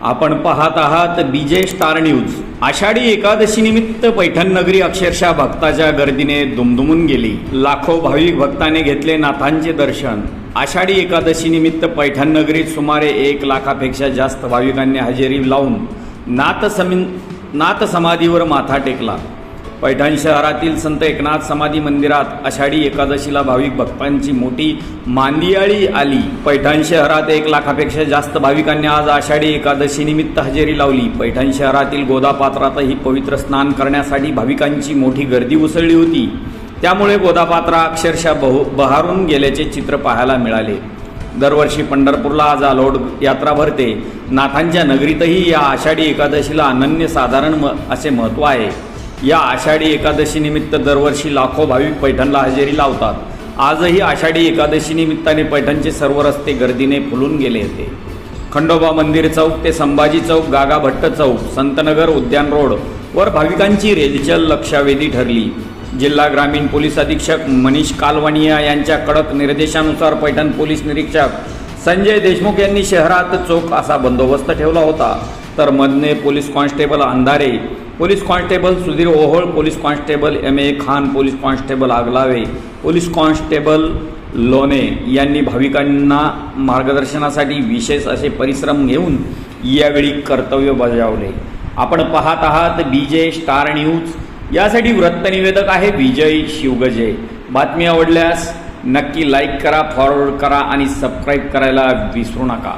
आपण पाहत आहात बीजे स्टार न्यूज आषाढी एकादशीनिमित्त पैठणनगरी अक्षरशः भक्ताच्या गर्दीने दुमदुमून गेली. लाखो भाविक भक्ताने घेतले नाथांचे दर्शन. आषाढी एकादशीनिमित्त पैठणनगरीत सुमारे एक लाखापेक्षा जास्त भाविकांनी हजेरी लावून नाथ समी नाथ समाधीवर माथा टेकला. पैठण शहरातील संत एकनाथ समाधी मंदिरात आषाढी एकादशीला भाविक भक्तांची मोठी मांदियाळी आली. पैठण शहरात एक लाखापेक्षा जास्त भाविकांनी आज आषाढी एकादशी निमित्त हजेरी लावली. पैठण शहरातील गोदापात्रातही पवित्र स्नान करण्यासाठी भाविकांची मोठी गर्दी उसळली होती. त्यामुळे गोदापात्रा अक्षरशः बहु बहारून गेल्याचे चित्र पाहायला मिळाले. दरवर्षी पंढरपूरला आज आलोड यात्रा भरते. नाथांच्या नगरीतही या आषाढी एकादशीला अनन्यसाधारण म असे महत्त्व आहे. या आषाढी एकादशीनिमित्त दरवर्षी लाखो भाविक पैठणला हजेरी लावतात. आजही आषाढी एकादशीनिमित्ताने पैठणचे सर्व रस्ते गर्दीने फुलून गेले होते. खंडोबा मंदिर चौक ते संभाजी चौक गागा भट्ट चौक संतनगर उद्यान रोड वर भाविकांची रेलचल लक्षावेधी ठरली. जिल्हा ग्रामीण पोलीस अधीक्षक मनीष कालवानिया यांच्या कडक निर्देशानुसार पैठण पोलीस निरीक्षक संजय देशमुख यांनी शहरात चोख असा बंदोबस्त ठेवला होता. तर Madhane police constable Andhare police constable Sudhir Ohol police constable M A Khan police constable Aglave police constable Lone यांनी भाविकांना मार्गदर्शनासाठी विशेष असे परिश्रम घेऊन यावेळी कर्तव्य बजावले आपण पाहत आहात बीजे स्टार न्यूज यासाठी वृत्तनिवेदक आहे विजय शिवगजे बातमी आवडल्यास नक्की लाईक करा फॉरवर्ड करा आणि सबस्क्राईब करायला विसरू नका